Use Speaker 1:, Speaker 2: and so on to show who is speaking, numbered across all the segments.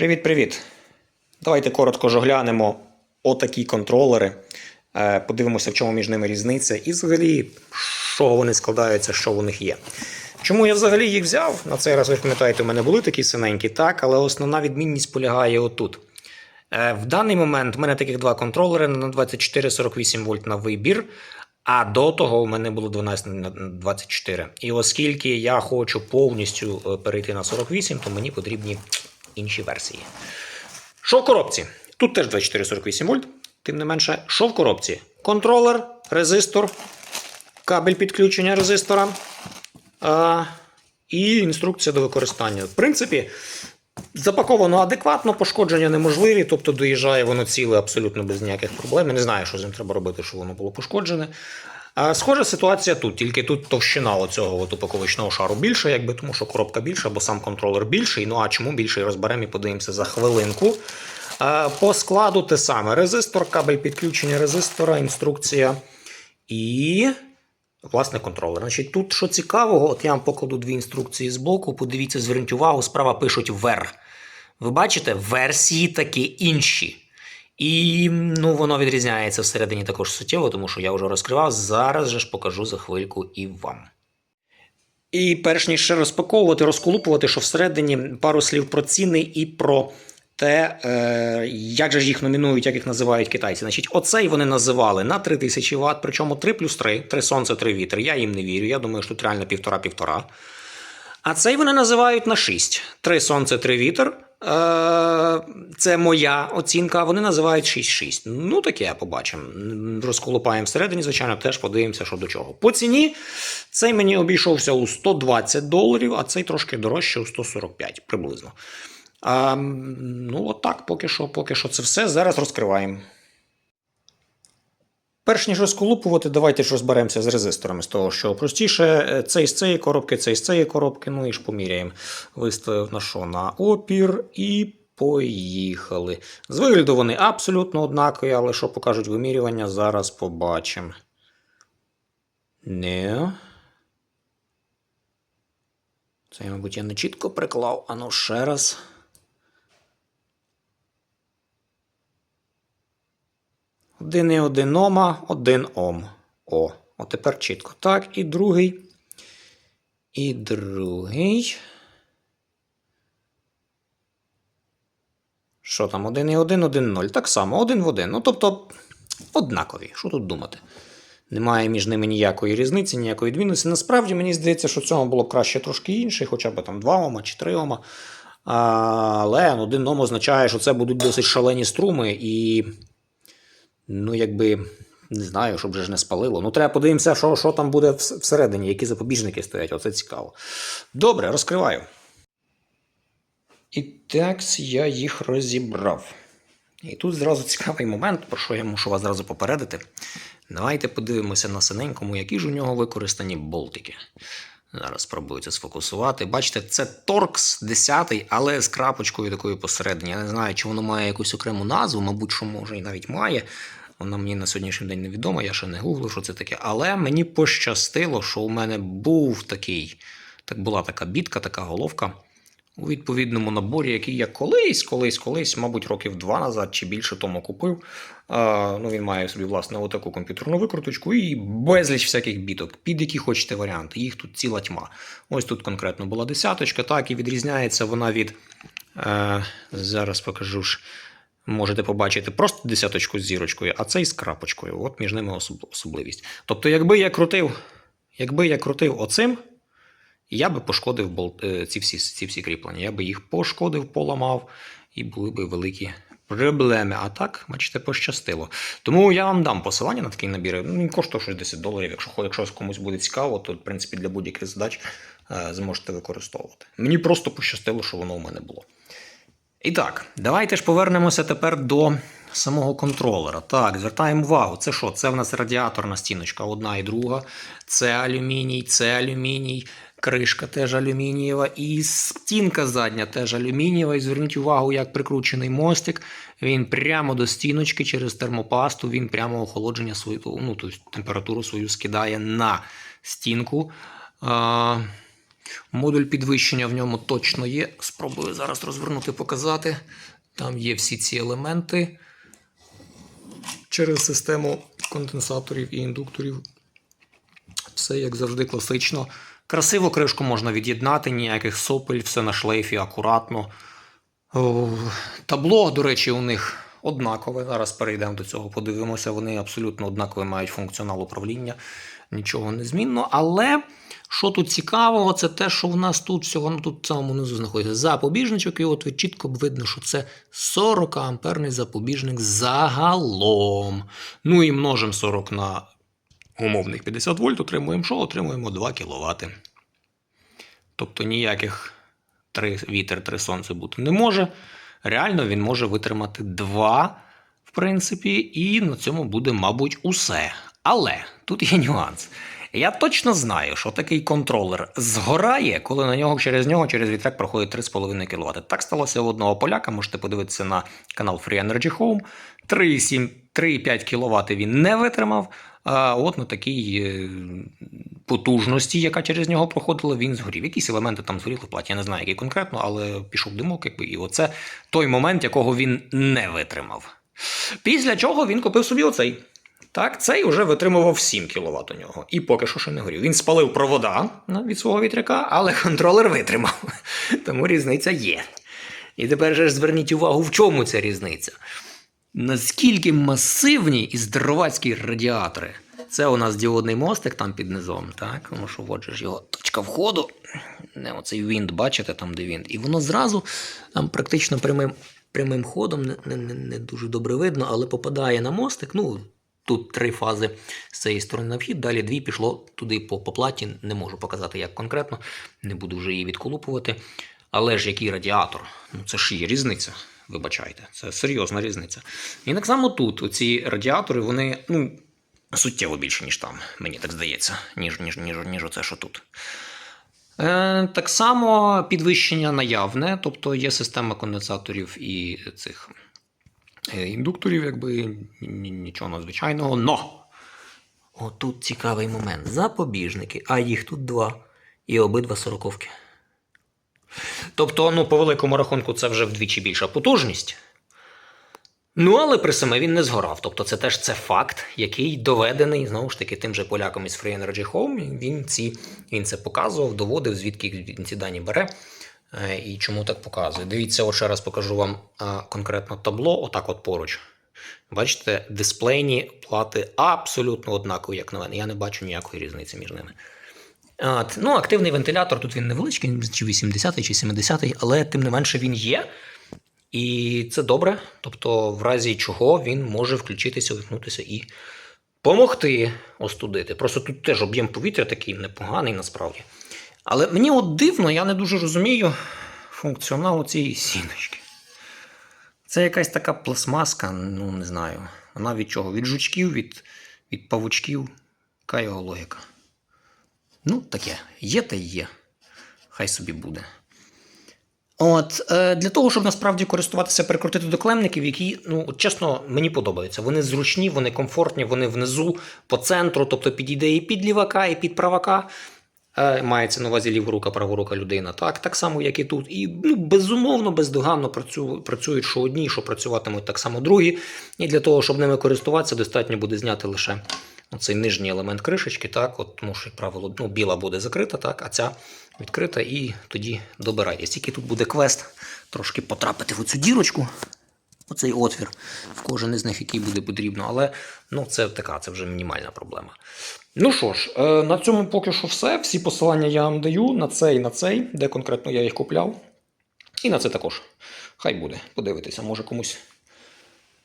Speaker 1: Привіт-привіт! Давайте коротко ж оглянемо отакі контролери. Е, Подивимося, в чому між ними різниця, і взагалі, що вони складаються, що в них є. Чому я взагалі їх взяв? На цей раз, ви пам'ятаєте, у мене були такі синенькі, так, але основна відмінність полягає отут. Е, В даний момент в мене таких два контролери на 24-48 вольт на вибір. А до того у мене було 12 на 24. І оскільки я хочу повністю е, перейти на 48, то мені потрібні інші версії. Що в коробці? Тут теж 24-48 вольт. Тим не менше, що в коробці? Контролер, резистор, кабель підключення резистора а, і інструкція до використання. В принципі, запаковано адекватно, пошкодження неможливі, тобто доїжджає воно ціле абсолютно без ніяких проблем. Я не знаю, що з ним треба робити, щоб воно було пошкоджене. Схожа ситуація тут, тільки тут товщина оцього упаковочного шару більша, якби тому що коробка більша, бо сам контролер більший. Ну а чому більший розберемо і подивимося за хвилинку. По складу те саме: резистор, кабель підключення резистора, інструкція і. Власне, контролер. Значить, тут що цікавого, от я вам покладу дві інструкції з боку. Подивіться, зверніть увагу, справа пишуть вер. Ви бачите, версії такі інші. І ну, воно відрізняється всередині також суттєво, тому що я вже розкривав. Зараз же ж покажу за хвильку і вам. І перш ніж розпаковувати, розколупувати, що всередині пару слів про ціни і про те, е, як же ж їх номінують, як їх називають китайці. Значить, оцей вони називали на 3000 Вт, причому 3 плюс 3, 3 сонце, 3 вітер. Я їм не вірю. Я думаю, що тут реально півтора-півтора. А цей вони називають на 6. 3 сонце, 3 вітер. Е, Це моя оцінка, вони називають 6-6. Ну, таке побачимо. Розколупаємо всередині, звичайно, теж подивимося, що до чого. По ціні цей мені обійшовся у 120 доларів, а цей трошки дорожче у 145 приблизно. А, ну, от так, поки що, поки що це все. Зараз розкриваємо. Перш ніж розколупувати, давайте ж розберемося з резисторами, з того, що простіше, е, цей з цієї коробки, цей з цієї коробки, ну і ж поміряємо. Виставив на що? На опір і поїхали. З вигляду вони абсолютно однакові, але що покажуть вимірювання, зараз побачимо. Не. Це, мабуть, я не чітко приклав, а ну ще раз. Один і один ома, один ом. О, от тепер чітко. Так, і другий. І другий. Що там? Один і один, один ноль. Так само, один в один. Ну, тобто, однакові. Що тут думати? Немає між ними ніякої різниці, ніякої відмінності. Насправді мені здається, що в цьому було б краще трошки інший, хоча б там 2 ома чи 3 ома. Але ну, один ом означає, що це будуть досить шалені струми і. Ну, якби. Не знаю, щоб вже ж не спалило. Ну, треба подивимося, що, що там буде всередині, які запобіжники стоять. Оце цікаво. Добре, розкриваю. І так я їх розібрав. І тут зразу цікавий момент, про що я мушу вас зразу попередити. Давайте подивимося на синенькому, які ж у нього використані болтики. Зараз спробую це сфокусувати. Бачите, це Torx 10, але з крапочкою такою посередині. Я не знаю, чи воно має якусь окрему назву, мабуть, що може і навіть має. Вона мені на сьогоднішній день невідома, я ще не гуглив, що це таке. Але мені пощастило, що у мене був такий, так була така бітка, така головка у відповідному наборі, який я колись, колись, колись, мабуть, років два назад чи більше тому купив. А, ну, він має собі, власне, отаку комп'ютерну викруточку і безліч всяких біток, під які хочете варіанти. Їх тут ціла тьма. Ось тут конкретно була десяточка, так, і відрізняється вона від. Е, зараз покажу ж. Можете побачити просто десяточку з зірочкою, а цей з крапочкою. От між ними особливість. Тобто, якби я крутив, якби я крутив оцим, я би пошкодив болт, е, ці, всі, ці всі кріплення. Я би їх пошкодив, поламав, і були б великі проблеми. А так, бачите, пощастило. Тому я вам дам посилання на такий набір. Ну, Він коштує щось 10 доларів. Якщо, якщо комусь буде цікаво, то в принципі для будь-яких задач е, зможете використовувати. Мені просто пощастило, що воно у мене було. І так, давайте ж повернемося тепер до самого контролера. Так, звертаємо увагу, це що? Це в нас радіаторна стіночка, одна і друга. Це алюміній, це алюміній, кришка теж алюмінієва, і стінка задня теж алюмінієва. І зверніть увагу, як прикручений мостик. Він прямо до стіночки через термопасту, він прямо охолодження свою, ну, тобто температуру свою скидає на стінку. Модуль підвищення в ньому точно є. Спробую зараз розвернути, показати. Там є всі ці елементи через систему конденсаторів і індукторів. Все як завжди класично. Красиво кришку можна від'єднати, ніяких сопель, все на шлейфі, акуратно. Табло, до речі, у них однакове. Зараз перейдемо до цього, подивимося. Вони абсолютно однакові мають функціонал управління, нічого не змінно. Але що тут цікавого, це те, що в нас тут всього ну, тут в самому низу знаходиться запобіжничок, і от чітко видно, що це 40 амперний запобіжник загалом. Ну і множимо 40 на умовних 50 вольт, отримуємо що? Отримуємо 2 кВт. Тобто ніяких 3 вітер, 3 сонце бути не може. Реально він може витримати 2, в принципі, і на цьому буде, мабуть, усе. Але тут є нюанс. Я точно знаю, що такий контролер згорає, коли на нього через нього через вітряк проходить 3,5 кВт. Так сталося у одного поляка. Можете подивитися на канал Free Energy Home. 3,7 3,5 кВт він не витримав. А от на такій е, потужності, яка через нього проходила, він згорів. Якісь елементи там згоріли в платі. Я не знаю, який конкретно, але пішов димок, якби, і оце той момент, якого він не витримав. Після чого він купив собі оцей. Так, цей вже витримував 7 кВт у нього. І поки що ще не горів. Він спалив провода від свого вітряка, але контролер витримав. Тому різниця є. І тепер ж зверніть увагу, в чому ця різниця. Наскільки масивні і здоровацькі радіатори. Це у нас діодний мостик там під низом, так? Тому що от його точка входу. Не оцей вінт, бачите, там де вінт. І воно зразу там практично прямим, прямим ходом, не, не, не дуже добре видно, але попадає на мостик. Ну, тут три фази з цієї сторони на вхід, далі дві пішло туди по, по платі. Не можу показати, як конкретно, не буду вже її відколупувати. Але ж який радіатор? Ну це ж є різниця. Вибачайте, це серйозна різниця. І так само тут оці радіатори, вони ну, суттєво більше, ніж там, мені так здається, ніж, ніж, ніж, ніж оце, що тут. Е, так само підвищення наявне, тобто є система конденсаторів і цих індукторів, якби ні- нічого надзвичайного. Но! Отут цікавий момент. Запобіжники, а їх тут два. І обидва сороковки. Тобто, ну, по великому рахунку, це вже вдвічі більша потужність. Ну, але при саме він не згорав. Тобто, це теж це факт, який доведений знову ж таки тим же поляком із Free Energy Home. Він, ці, він це показував, доводив, звідки він ці дані бере е, і чому так показує. Дивіться, ще раз покажу вам конкретно табло, отак от поруч. Бачите, дисплейні плати абсолютно однакові, як на мене. Я не бачу ніякої різниці між ними. От, ну, активний вентилятор тут він невеличкий, чи 80 чи 70 але тим не менше він є. І це добре. Тобто, в разі чого він може включитися, вимкнутися і помогти остудити. Просто тут теж об'єм повітря такий непоганий насправді. Але мені от дивно, я не дуже розумію функціонал цієї сіночки. Це якась така пластмаска, ну не знаю. Вона від чого? Від жучків, від, від павучків. Яка його логіка? Ну, таке, є та є. Хай собі буде. От, е, для того, щоб насправді користуватися, прикрутити до клемників, які, ну, чесно, мені подобаються. Вони зручні, вони комфортні, вони внизу, по центру, тобто підійде і під лівака, і під правака. Е, мається на увазі ліворука, праворука людина. Так, так само, як і тут. І ну, безумовно, бездоганно працю, працюють що одні, що працюватимуть так само другі. І для того, щоб ними користуватися, достатньо буде зняти лише цей нижній елемент кришечки, так, от, тому що, як правило, ну, біла буде закрита, так, а ця відкрита, і тоді добирайтесь. Тільки тут буде квест трошки потрапити в цю дірочку, оцей отвір, в кожен із них, який буде потрібно. Але ну, це така, це вже мінімальна проблема. Ну що ж, е, на цьому поки що все. Всі посилання я вам даю на цей, на цей, де конкретно я їх купляв. І на це також. Хай буде. Подивитися, може комусь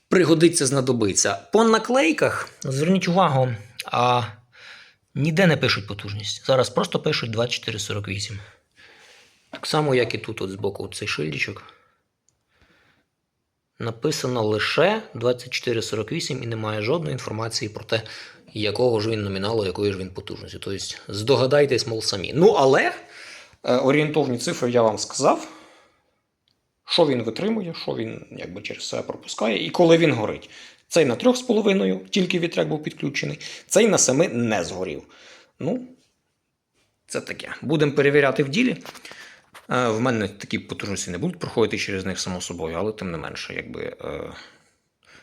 Speaker 1: пригодиться, знадобиться. По наклейках, зверніть увагу, а ніде не пишуть потужність. Зараз просто пишуть 2448. Так само, як і тут, от збоку, цей шильдичок. Написано лише 2448 і немає жодної інформації про те, якого ж він номіналу, якої ж він потужності. Тобто здогадайтесь, мол, самі. Ну, але е, орієнтовні цифри я вам сказав. Що він витримує, що він якби через себе пропускає, і коли він горить. Цей на 3,5, тільки вітряк був підключений, цей на 7 не згорів. Ну, це таке. Будемо перевіряти в ділі. Е, В мене такі потужності не будуть проходити через них само собою, але тим не менше, якби. Е...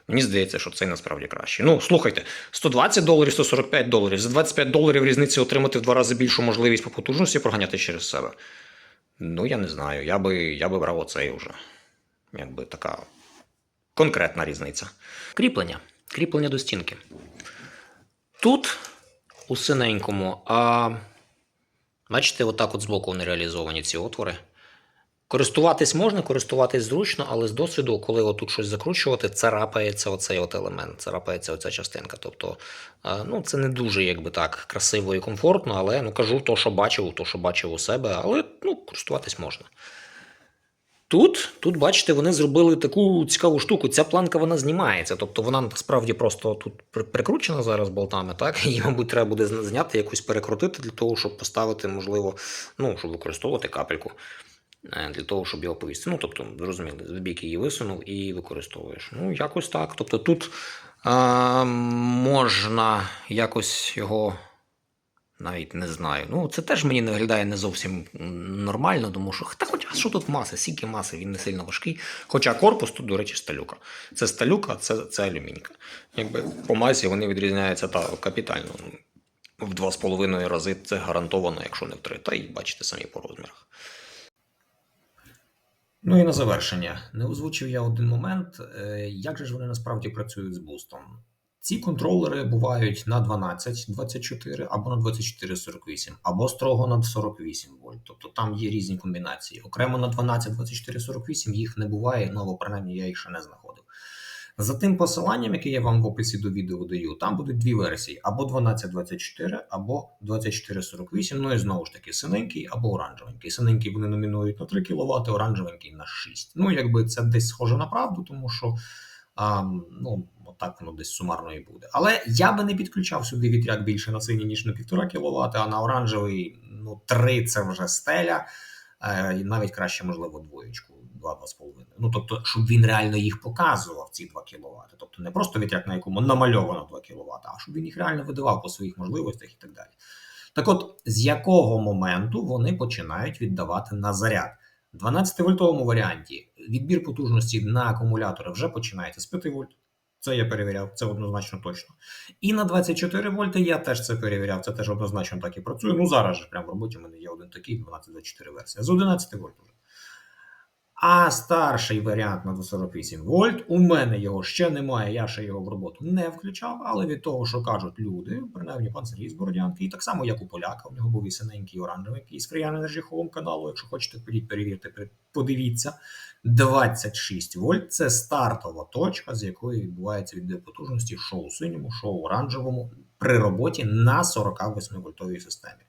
Speaker 1: Мені здається, що це насправді краще. Ну, слухайте, 120 доларів, 145 доларів. За 25 доларів різниці отримати в два рази більшу можливість по потужності проганяти через себе. Ну, я не знаю. Я би, я би брав оцей уже. Якби така конкретна різниця. Кріплення. Кріплення до стінки. Тут у синенькому, а бачите, отак от збоку вони реалізовані ці отвори. Користуватись можна, користуватись зручно, але з досвіду, коли отут щось закручувати, царапається оцей от елемент, царапається оця частинка. Тобто, е, ну, це не дуже якби так красиво і комфортно, але ну, кажу то, що бачив, то, що бачив у себе, але ну, користуватись можна. Тут, тут, бачите, вони зробили таку цікаву штуку. Ця планка вона знімається. Тобто вона насправді просто тут прикручена зараз болтами, так? Її, мабуть, треба буде зняти, якось перекрутити для того, щоб поставити, можливо, ну, щоб використовувати капельку. е, Для того, щоб його повісити. Ну, тобто, зрозуміли, в бік її висунув і використовуєш. Ну, якось так. Тобто тут а, можна якось його навіть не знаю. Ну, це теж мені виглядає не зовсім нормально, тому що та хоча що тут маси, скільки маси, він не сильно важкий. Хоча корпус тут, до речі, сталюка. Це сталюка, це, це алюмінька. Якби по масі вони відрізняються та капітально. В два з половиною рази це гарантовано, якщо не в три. Та й бачите самі по розмірах. Ну і на завершення. Не озвучив я один момент, е, як же ж вони насправді працюють з бустом. Ці контролери бувають на 12-24 або на 24-48, або строго на 48 вольт. Тобто там є різні комбінації. Окремо на 12-24-48 їх не буває, ну або принаймні я їх ще не знаходив. За тим посиланням, яке я вам в описі до відео даю, там будуть дві версії: або 1224, або 2448. Ну і знову ж таки, синенький або оранжевенький. Синенький вони номінують на 3 кВт, оранжевенький на 6. Ну, якби це десь схоже на правду, тому що а, ну, так воно десь сумарно і буде. Але я би не підключав сюди вітряк більше на синій, ніж на 1,5 кВт, а на оранжевий ну, 3 це вже стеля. Е, і навіть краще, можливо, двоєчку, 2-2,5. Ну, тобто, щоб він реально їх показував, ці 2 кВт. Тобто не просто вітряк, на якому намальовано 2 кВт, а щоб він їх реально видавав по своїх можливостях і так далі. Так от, з якого моменту вони починають віддавати на заряд? В 12-вольтовому варіанті відбір потужності на акумулятори вже починається з 5 вольт. Це я перевіряв, це однозначно точно. І на 24 вольти я теж це перевіряв, це теж однозначно так і працює. Ну зараз же прямо в роботі в мене є один такий 12-24 версія. З 11 вольт уже. А старший варіант на 48 вольт, у мене його ще немає, я ще його в роботу не включав, але від того, що кажуть люди, принаймні пан Сергій з Бородянки, і так само, як у поляка, у нього був і синенький оранжевий з Free Energy Home каналу, якщо хочете, підіть перевірте, подивіться. 26 вольт це стартова точка, з якої відбувається відбір потужності що у синьому, що у оранжевому при роботі на 48 вольтовій системі.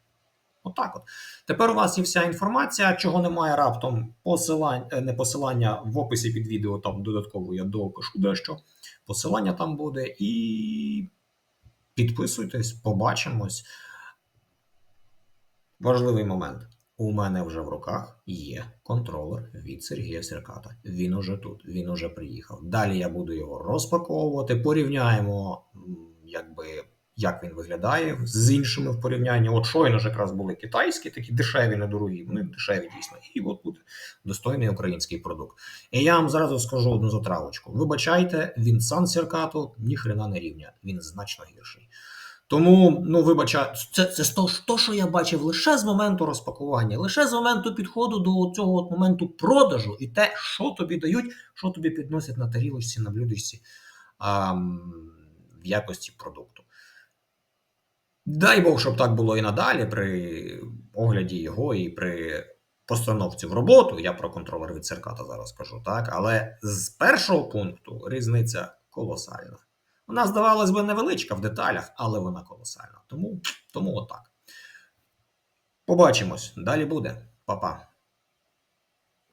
Speaker 1: Отак от. Тепер у вас є вся інформація, чого немає раптом посилань, е, не посилання в описі під відео, там додатково я допишу дещо. Посилання там буде. І підписуйтесь, побачимось. Важливий момент. У мене вже в руках є контролер від Сергія Серката. Він уже тут, він уже приїхав. Далі я буду його розпаковувати. Порівняємо, як він виглядає з іншими в порівнянні. От щойно ж якраз були китайські, такі дешеві, недорогі. Вони дешеві дійсно. І от буде достойний український продукт. І я вам зразу скажу одну затравочку. Вибачайте, він сан Серкату ніхрена не рівня, він значно гірший. Тому, ну вибача, це, це то, що я бачив лише з моменту розпакування, лише з моменту підходу до цього от моменту продажу і те, що тобі дають, що тобі підносять на тарілочці, на блюдечці а, в якості продукту. Дай Бог, щоб так було і надалі при огляді його і при постановці в роботу. Я про контролер від Серката зараз кажу, так. Але з першого пункту різниця колосальна. Вона, здавалось би, невеличка в деталях, але вона колосальна. Тому, тому отак. Побачимось. Далі буде. Па-па.